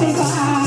เป็นขออา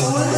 બોલતા